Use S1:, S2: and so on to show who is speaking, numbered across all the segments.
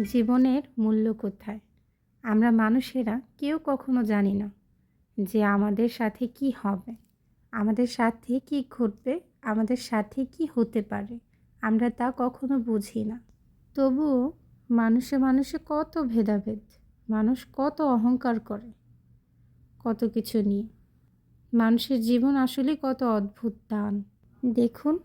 S1: জীবনের মূল্য কোথায়? আমরা মানুষেরা কেউ কখনো জানি না যে আমাদের সাথে কি হবে। আমাদের সাথে কি ঘটবে? আমাদের সাথে কি হতে পারে? আমরা তা কখনো বুঝি না। তবুও মানুষে মানুষে কত ভেদাভেদ, মানুষ কত অহংকার করে, কত কিছু নিয়ে। মানুষের জীবন আসলে কত অদ্ভুত দান। দেখুন,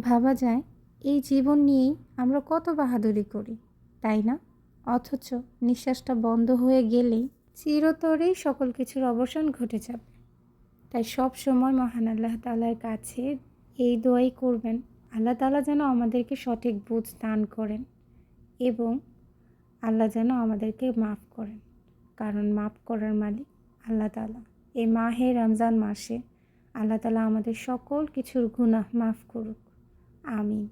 S1: ভাবা যায় এই জীবন নিয়েই আমরা কত বাহাদুরি করি। তাই না? অথচ নিঃশ্বাসটা বন্ধ হয়ে গেলেই চিরতরেই সকল কিছুর অবসান ঘটে যাবে। তাই সব সময় মহান আল্লাহ তালার কাছে এই দোয়াই করবেন, আল্লাহ তালা যেন আমাদেরকে সঠিক বুঝ দান করেন এবং আল্লাহ যেন আমাদেরকে মাফ করেন। কারণ মাফ করার মালিক আল্লাহ তালা এই মাহে রমজান মাসে আল্লাহ তালা আমাদের সকল কিছুর গুনাহ মাফ করুক। আমিন।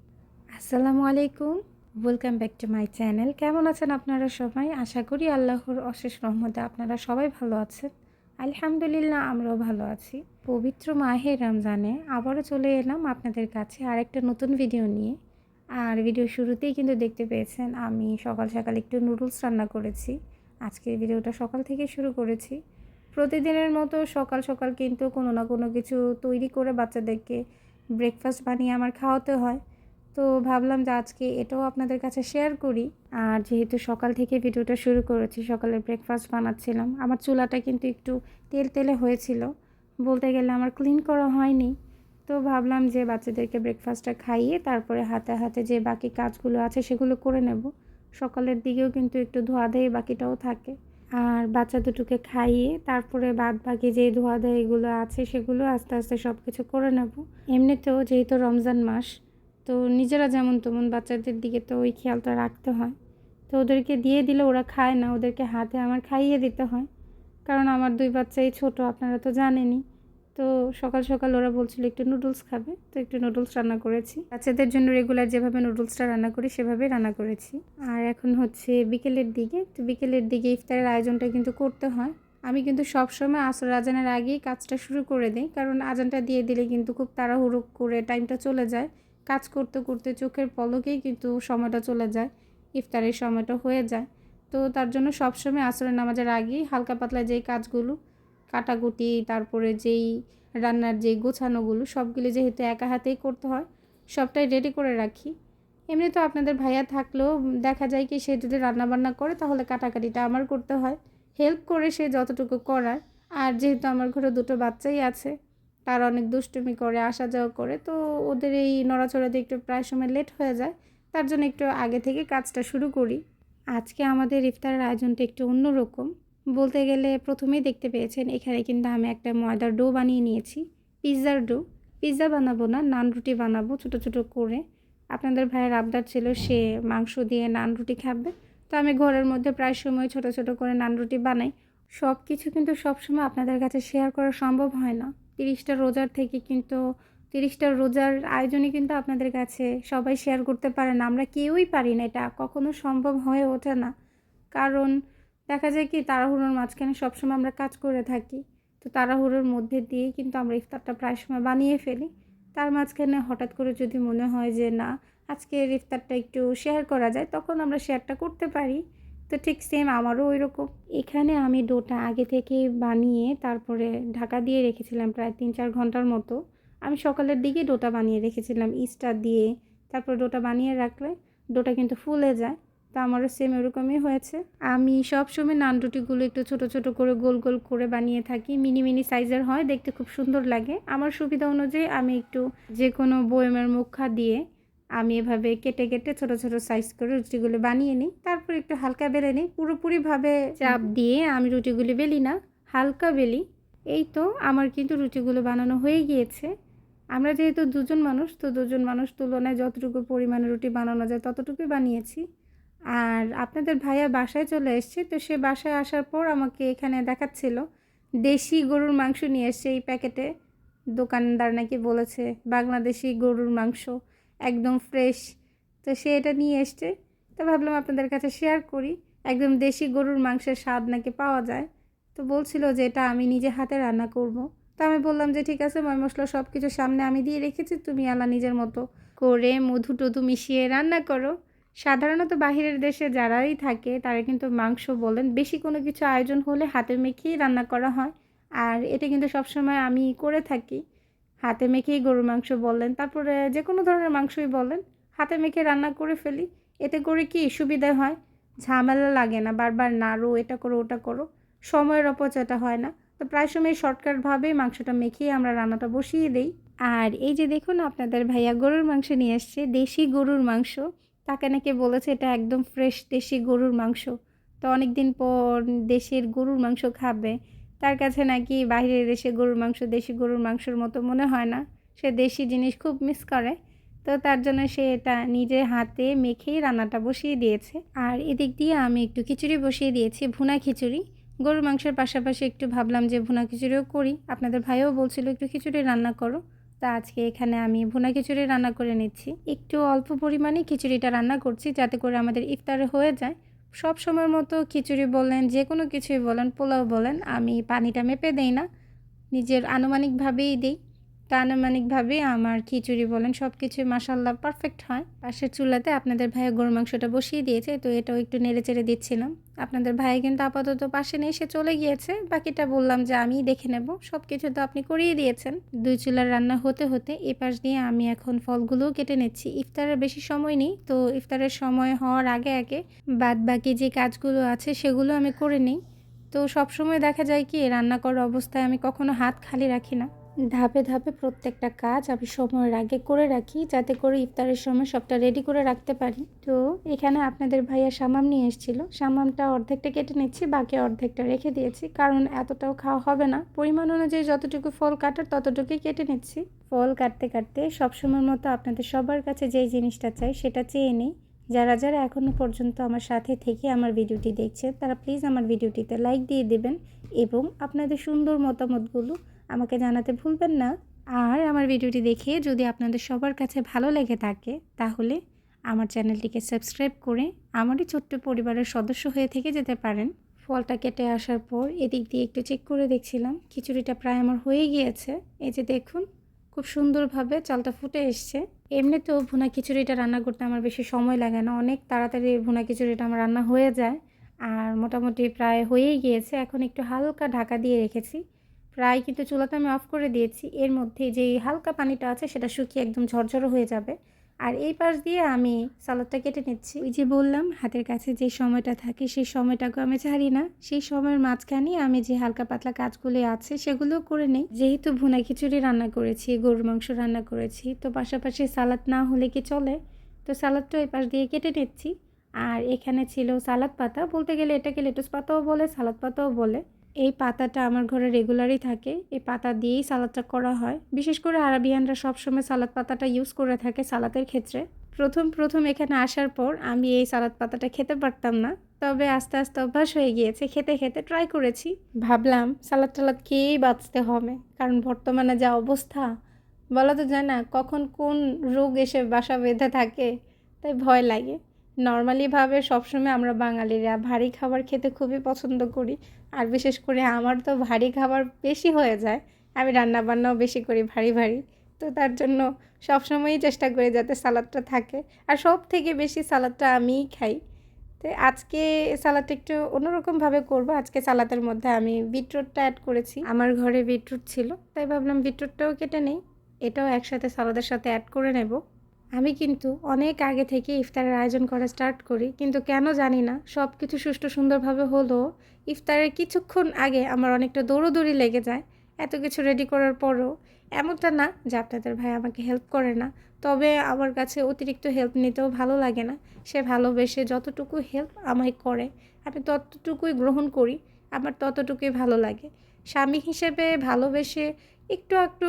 S1: আসসালামু আলাইকুম। Welcome back to my channel কেমন আছেন আপনারা সবাই? আশা করি আল্লাহর অশেষ রহমতে আপনারা সবাই ভালো আছেন। আলহামদুলিল্লাহ, আমরাও ভালো আছি। পবিত্র মাহে রমজানে আবারও চলে এলাম আপনাদের কাছে আরেকটা নতুন ভিডিও নিয়ে। আর ভিডিও শুরুতেই কিন্তু দেখতে পেয়েছেন, আমি সকাল সকাল একটু নুডলস রান্না করেছি। আজকের ভিডিওটা সকাল থেকে শুরু করেছি। প্রতিদিনের মতো সকাল সকাল কিন্তু কোনো না কোনো কিছু তৈরি করে বাচ্চাদেরকে ব্রেকফাস্ট বানিয়ে আমার খাওয়াতে হয়। তো ভাবলাম যে আজকে এটাও আপনাদের কাছে শেয়ার করি। আর যেহেতু সকাল থেকে ভিডিওটা শুরু করেছি, সকালে ব্রেকফাস্ট বানাচ্ছিলাম, আমার চুলাটা কিন্তু একটু তেল তেলে হয়েছিল। বলতে গেলে আমার ক্লিন করা হয়নি। তো ভাবলাম যে বাচ্চাদেরকে ব্রেকফাস্টটা খাইয়ে তারপরে হাতে হাতে যে বাকি কাজগুলো আছে সেগুলো করে নেব। সকালের দিকেও কিন্তু একটু ধোয়া দেয় বাকিটাও থাকে। আর বাচ্চা দুটোকে খাইয়ে তারপরে বাদ বাকি যে ধোয়া দেয় এগুলো আছে সেগুলো আস্তে আস্তে সব কিছু করে নেব। এমনিতেও যেহেতু রমজান মাস তো নিজেরা যেমন তেমন বাচ্চাদের দিকে তো ওই খেয়ালটা রাখতে হয়। তো ওদেরকে দিয়ে দিলে ওরা খায় না, ওদেরকে হাতে আমার খাইয়ে দিতে হয়। কারণ আমার দুই বাচ্চাই ছোট, আপনারা তো জানেনই। তো সকাল সকাল ওরা বলছিল একটু নুডলস খাবে, তো একটু নুডলস রান্না করেছি। বাচ্চাদের জন্য রেগুলার যেভাবে নুডলসটা রান্না করি, সেভাবেই রান্না করেছি। আর এখন হচ্ছে বিকেলের দিকে, তো বিকেলের দিকে ইফতারের আয়োজনটা কিন্তু করতে হয়। আমি কিন্তু সব সময় আসর আজানের আগেই কাজটা শুরু করে দিই, কারণ আজানটা দিয়ে দিলে কিন্তু খুব তাড়াহুড়ো করে টাইমটা চলে যায়। কাজ করতে করতে চোখের পলকেই কিন্তু সময়টা চলে যায়, ইফতারের সময়টা হয়ে যায়। তো তার জন্য সবসময় আসরের নামাজের আগেই হালকা পাতলা যেই কাজগুলো, কাটাকুটি, তারপরে যেই রান্নার যেই গোছানোগুলো, সবগুলো যেহেতু একা হাতেই করতে হয়, সবটাই রেডি করে রাখি। এমনি তো আপনাদের ভাইয়া থাকলেও দেখা যায় কি, সে যদি রান্নাবান্না করে তাহলে কাটাকাটিটা আমার করতে হয়। হেল্প করে সে যতটুকু করার। আর যেহেতু আমার ঘরে দুটো বাচ্চাই আছে তার অনেক দুষ্টুমি করে আসা যাওয়া করে। তো ওদের এই নড়াচড়াতে একটু প্রায় সময় লেট হয়ে যায়। তার জন্য একটু আগে থেকে কাজটা শুরু করি। আজকে আমাদের ইফতারের আয়োজনটা একটু অন্যরকম বলতে গেলে প্রথমেই দেখতে পেয়েছেন, এখানে কিন্তু আমি একটা ময়দার ডো বানিয়ে নিয়েছি, পিৎজার ডো। পিৎজা বানাবো না, নান রুটি বানাবো ছোটো ছোটো করে। আপনাদের ভাইয়ের আবদার ছিল সে মাংস দিয়ে নান রুটি খাবে। তো আমি ঘরের মধ্যে প্রায় সময় ছোটো ছোটো করে নান রুটি বানাই। সব কিছু কিন্তু সবসময় আপনাদের কাছে শেয়ার করা সম্ভব হয় না। তিরিশটা রোজার থেকে কিন্তু তিরিশটা রোজার আয়োজনই কিন্তু আপনাদের কাছে সবাই শেয়ার করতে পারে না। আমরা কেউই পারি না এটা, কখনো সম্ভব হয়ে ওঠে না। কারণ দেখা যায় কি, তাড়াহুড়োর মাঝখানে সবসময় আমরা কাজ করে থাকি। তো তাড়াহুড়োর মধ্যে দিয়েই কিন্তু আমরা ইফতারটা প্রায় সময় বানিয়ে ফেলি। তার মাঝখানে হঠাৎ করে যদি মনে হয় যে, না, আজকের ইফতারটা একটু শেয়ার করা যায়, তখন আমরা শেয়ারটা করতে পারি। তো ঠিক সেম আমারও ওই রকম এখানে আমি ডোটা আগে থেকে বানিয়ে তারপরে ঢাকা দিয়ে রেখেছিলাম প্রায় তিন চার ঘণ্টার মতো। আমি সকালের দিকে ডোটা বানিয়ে রেখেছিলাম ইস্টার দিয়ে। তারপর ডোটা বানিয়ে রাখলে ডোটা কিন্তু ফুলে যায়, তো আমারও সেম এরকমই হয়েছে। আমি সবসময় নান রুটিগুলো একটু ছোট ছোট করে গোল গোল করে বানিয়ে থাকি। মিনি মিনি সাইজের হয়, দেখতে খুব সুন্দর লাগে। আমার সুবিধা অনুযায়ী আমি একটু যে কোনো বয়মের মুখা দিয়ে আমি এভাবে কেটে কেটে ছোট ছোট সাইজ করে রুটিগুলো বানিয়ে নিই। তারপর একটু হালকা বেলে নিই। পুরোপুরিভাবে চাপ দিয়ে আমি রুটিগুলি বেলি না, হালকা বেলি। এই তো আমার কিন্তু রুটিগুলো বানানো হয়ে গিয়েছে। আমরা যেহেতু দুজন মানুষ, তো দুজন মানুষ তুলনায় যতটুকু পরিমাণে রুটি বানানো যায় ততটুকুই বানিয়েছি। আর আপনাদের ভাইয়া বাসায় চলে এসছে, তো সে বাসায় আসার পর আমাকে এখানে দেখাচ্ছিল। দেশি গরুর মাংস নিয়ে এসছে এই প্যাকেটে। দোকানদার নাকি বলেছে, বাংলাদেশি গরুর মাংস। একদম ফ্রেশ তো সে এটা নিয়ে এসছে। তো ভাবলাম আপনাদের কাছে শেয়ার করি। একদম দেশি গরুর মাংসের স্বাদ নাকি পাওয়া যায়। তো বলছিল যে এটা আমি নিজে হাতে রান্না করব। তো আমি বললাম যে ঠিক আছে, ময় মশলা সব কিছু সামনে আমি দিয়ে রেখেছি, তুমি আলা নিজের মতো করে মধু টধু মিশিয়ে রান্না করো। সাধারণত বাহিরের দেশে যারাই থাকে, তারা কিন্তু মাংস বলেন, বেশি কোনো কিছু আয়োজন হলে হাতে মেখেই রান্না করা হয়। আর এটা কিন্তু সবসময় আমি করে থাকি। হাতে মেখেই গরুর মাংস বললেন, তারপরে যে কোনো ধরনের মাংসই বলেন হাতে মেখে রান্না করে ফেলি, এতে করে কি সুবিধা হয়? ঝামেলা লাগে না, বারবার নাড়ো এটা করো, ওটা করো, সময়ের অপচয়টা হয় না। তো প্রায় সময় শর্টকাটভাবেই মাংসটা মেখেই আমরা রান্নাটা বসিয়ে দিই। আর এই যে দেখুন, আপনাদের ভাইয়া গরুর মাংস নিয়ে আসছে, দেশি গরুর মাংস। তাকে নাকি বলেছে এটা একদম ফ্রেশ দেশি গরুর মাংস। তো অনেক দিন পর দেশের গরুর মাংস খাবে। তার কাছে নাকি বাইরের দেশে গরুর মাংস, দেশি গরুর মাংসের মতো মনে হয় না। সে দেশি জিনিস খুব মিস করে। তো তার জন্য সে এটা নিজে হাতে মেখেই রান্নাটা বসিয়ে দিয়েছে। আর এদিক দিয়ে আমি একটু খিচুড়ি বসিয়ে দিয়েছি, ভুনা খিচুড়ি। গরুর মাংসের পাশাপাশি একটু ভাবলাম যে ভুনা খিচুড়িও করি। আপনাদের ভাইও বলছিল একটু খিচুড়ি রান্না করো। তা আজকে এখানে আমি ভুনা খিচুড়ি রান্না করে নিচ্ছি। একটু অল্প পরিমাণে খিচুড়িটা রান্না করছি যাতে করে আমাদের ইফতারে হয়ে যায়। সব সময়ের মতো খিচুড়ি বলেন, যে কোনো কিছুই বলেন, পোলাও বলেন, আমি পানিটা মেপে দেই না। নিজের আনুমানিকভাবেই দিই। তা আনুমানিকভাবে আমার খিচুড়ি বলেন সব কিছু মাসাল্লাহ পারফেক্ট হয়। পাশের চুলাতে আপনাদের ভাইয়া গরু মাংসটা বসিয়ে দিয়েছে, তো এটাও একটু নেড়ে চেড়ে দিচ্ছিলাম। আপনাদের ভাই কিন্তু আপাতত পাশে নিয়ে এসে চলে গিয়েছে। বাকিটা বললাম যে আমিই দেখে নেব। সব কিছু তো আপনি করিয়ে দিয়েছেন। দুই চুলার রান্না হতে হতে এ পাশ দিয়ে আমি এখন ফলগুলোও কেটে নিচ্ছি। ইফতারের বেশি সময় নেই, তো ইফতারের সময় হওয়ার আগে আগে বাদ বাকি যে কাজগুলো আছে সেগুলো আমি করে নিই। তো সবসময় দেখা যায় কি, রান্না করার অবস্থায় আমি কখনো হাত খালি রাখি না। ধাপে ধাপে প্রত্যেকটা কাজ আমি সময়ের আগে করে রাখি, যাতে করে ইফতারের সময় সবটা রেডি করে রাখতে পারি। তো এখানে আপনাদের ভাইয়া সামাম নিয়ে এসেছিল। সামামটা অর্ধেকটা কেটে নিচ্ছি, বাকি অর্ধেকটা রেখে দিয়েছি। কারণ এতটাও খাওয়া হবে না। পরিমাণ অনুযায়ী যতটুকু ফল কাটার ততটুকুই কেটে নিচ্ছি। ফল কাটতে কাটতে সবসময়ের মতো আপনাদের সবার কাছে যেই জিনিসটা চাই সেটা চেয়ে নিই। যারা যারা এখনও পর্যন্ত আমার সাথে থেকে আমার ভিডিওটি দেখছে তারা প্লিজ আমার ভিডিওটিতে লাইক দিয়ে দেবেন এবং আপনাদের সুন্দর মতামতগুলো আমাকে জানাতে ভুলবেন না। আর আমার ভিডিওটি দেখে যদি আপনাদের সবার কাছে ভালো লেগে থাকে, তাহলে আমার চ্যানেলটিকে সাবস্ক্রাইব করে আমারই ছোট্ট পরিবারের সদস্য হয়ে থেকে যেতে পারেন। ফলটা কেটে আসার পর এদিক দিয়ে একটু চেক করে দেখছিলাম, খিচুড়িটা প্রায় আমার হয়ে গিয়েছে। এই যে দেখুন, খুব সুন্দরভাবে চালটা ফুটে এসছে। এমনিতেও ভুনা খিচুড়িটা রান্না করতে আমার বেশি সময় লাগে না, অনেক তাড়াতাড়ি ভুনা খিচুড়িটা আমার রান্না হয়ে যায়। আর মোটামুটি প্রায় হয়েই গিয়েছে, এখন একটু হালকা ঢাকা দিয়ে রেখেছি। প্রায় কিন্তু চুলাটা আমি অফ করে দিয়েছি। এর মধ্যে যে হালকা পানিটা আছে সেটা শুকিয়ে একদম ঝরঝরো হয়ে যাবে। আর এই পাশ দিয়ে আমি সালাদটা কেটে নিচ্ছি। ওই যে বললাম, হাতের কাছে যে সময়টা থাকে সেই সময়টাকে আমি ছাড়ি না। সেই সময়ের মাঝখানে আমি যে হালকা পাতলা কাজগুলি আছে সেগুলো করে নিই। যেহেতু ভুনা খিচুড়ি রান্না করেছি, গরুর মাংস রান্না করেছি, তো পাশাপাশি সালাদ না হলে কি চলে? তো সালাদটা এই পাশ দিয়ে কেটে নিচ্ছি। আর এখানে ছিল সালাদ পাতা। বলতে গেলে এটাকে লেটুস পাতাও বলে, সালাদ পাতাও বলে। এই পাতাটা আমার ঘরে রেগুলারই থাকে। এই পাতা দিয়েই সালাদটা করা হয়। বিশেষ করে আরবিয়ানরা সবসময় সালাদ পাতাটা ইউজ করে থাকে সালাদের ক্ষেত্রে। প্রথম প্রথম এখানে আসার পর আমি এই সালাদ পাতাটা খেতে পারতাম না। তবে আস্তে আস্তে অভ্যাস হয়ে গিয়েছে। খেতে খেতে ট্রাই করেছি। ভাবলাম সালাদ টালাদ খেয়েই বাঁচতে হবে। কারণ বর্তমানে যা অবস্থা, বলা তো যায় না কখন কোন রোগ এসে বাসা বেঁধে থাকে, তাই ভয় লাগে। নর্মালিভাবে সবসময় আমরা বাঙালিরা ভারী খাবার খেতে খুবই পছন্দ করি। আর বিশেষ করে আমার তো ভারী খাবার বেশি হয়ে যায়। আমি রান্না বান্নাও বেশি করি ভারী ভারী। তো তার জন্য সবসময়ই চেষ্টা করি যাতে সালাদটা থাকে। আর সব থেকে বেশি সালাদটা আমিই খাই। তো আজকে সালাদটা একটু অন্যরকমভাবে করব। আজকে সালাদের মধ্যে আমি বিটরুটটা অ্যাড করেছি। আমার ঘরে বিটরুট ছিল। তাই ভাবলাম বিটরুটটাও কেটে নেই। এটাও একসাথে সালাদের সাথে অ্যাড করে নেব। আমি কিন্তু অনেক আগে থেকে ইফতারের আয়োজন করা স্টার্ট করি, কিন্তু কেন জানি না সব কিছু সুষ্ঠু সুন্দরভাবে হলো। ইফতারের কিছুক্ষণ আগে আমার অনেকটা দৌড়োদৌড়ি লেগে যায়, এত কিছু রেডি করার পরও। এমনটা না যে আপনাদের ভাই আমাকে হেল্প করে না, তবে আমার কাছে অতিরিক্ত হেল্প নিতেও ভালো লাগে না। সে ভালোবেসে যতটুকু হেল্প আমায় করে, আমি ততটুকুই গ্রহণ করি, আমার ততটুকুই ভালো লাগে। স্বামী হিসেবে ভালোবেসে একটু একটু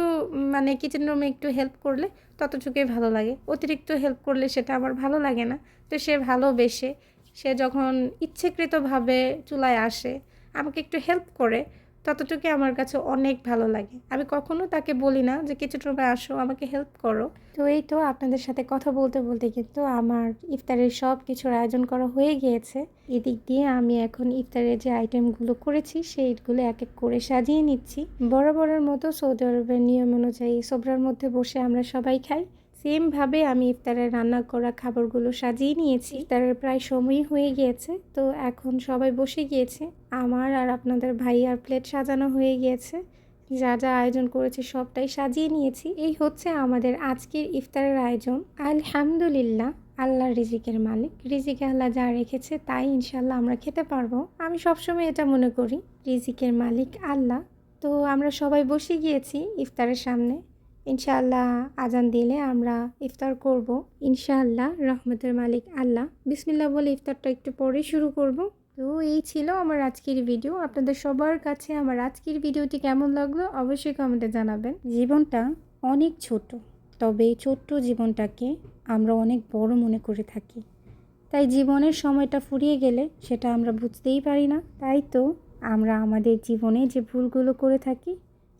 S1: মানে কিচেন রুমে একটু হেল্প করলে ততটুকুই ভালো লাগে। অতিরিক্ত হেল্প করলে সেটা আমার ভালো লাগে না। তো সে ভালোবেসে, সে যখন ইচ্ছেকৃতভাবে চুলায় আসে, আমাকে একটু হেল্প করে ততটুকুই আমার কাছে অনেক ভালো লাগে। আমি কখনো তাকে বলি না যে, কিছু রুমে আসো, আমাকে হেল্প করো। তো এই তো আপনাদের সাথে কথা বলতে বলতে কিন্তু আমার ইফতারের সব কিছুর আয়োজন করা হয়ে গিয়েছে। এদিক দিয়ে আমি এখন ইফতারের যে আইটেমগুলো করেছি, সেইগুলো এক এক করে সাজিয়ে নিচ্ছি। বড় বরাবরের মতো সৌদি আরবের নিয়ম অনুযায়ী, সোবরার মধ্যে বসে আমরা সবাই খাই। সেমভাবে আমি ইফতারের রান্না করা খাবারগুলো সাজিয়ে নিয়েছি। ইফতারের প্রায় সময়ই হয়ে গিয়েছে। তো এখন সবাই বসে গিয়েছে। আমার আর আপনাদের ভাই আর প্লেট সাজানো হয়ে গিয়েছে। যা যা আয়োজন করেছে সবটাই সাজিয়ে নিয়েছি। এই হচ্ছে আমাদের আজকের ইফতারের আয়োজন। আলহামদুলিল্লাহ আল্লাহ রিজিকের মালিক। রিজিকে আল্লাহ যা রেখেছে তাই ইনশাল্লাহ আমরা খেতে পারব। আমি সবসময় এটা মনে করি রিজিকের মালিক আল্লাহ। তো আমরা সবাই বসে গিয়েছি ইফতারের সামনে। ইনশাআল্লাহ আজান দিলে আমরা ইফতার করব। ইনশাআল্লাহ রহমতের মালিক আল্লাহ। বিসমিল্লাহ বলে ইফতারটা একটু পরে শুরু করব। তো এই ছিল আমার আজকের ভিডিও। আপনাদের সবার কাছে আমার আজকের ভিডিওটি কেমন লাগল অবশ্যই কমেন্টে জানাবেন। জীবনটা অনেক ছোট, তবে এই ছোট্ট জীবনটাকে আমরা অনেক বড় মনে করে থাকি। তাই জীবনের সময়টা ফুরিয়ে গেলে সেটা আমরা বুঝতেই পারি না। তাই তো আমরা আমাদের জীবনে যে ভুলগুলো করে থাকি,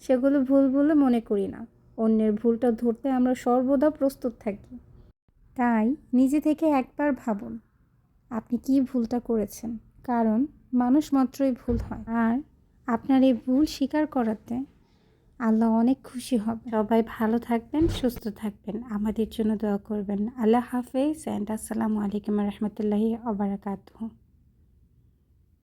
S1: সেগুলো ভুল বলে মনে করি না। অন্যের ভুলটা ধরতে আমরা সর্বদা প্রস্তুত থাকি। তাই নিজে থেকে একবার ভাবুন, আপনি কি ভুলটা করেছেন? কারণ মানুষ মাত্রই ভুল হয়। আর আপনার এই ভুল স্বীকার করাতে আল্লাহ অনেক খুশি হবে। সবাই ভালো থাকবেন, সুস্থ থাকবেন। আমাদের জন্য দোয়া করবেন। আল্লাহ হাফেজ অ্যান্ড আসসালামু আলাইকুম রহমতুল্লাহি আবরাকাতুহ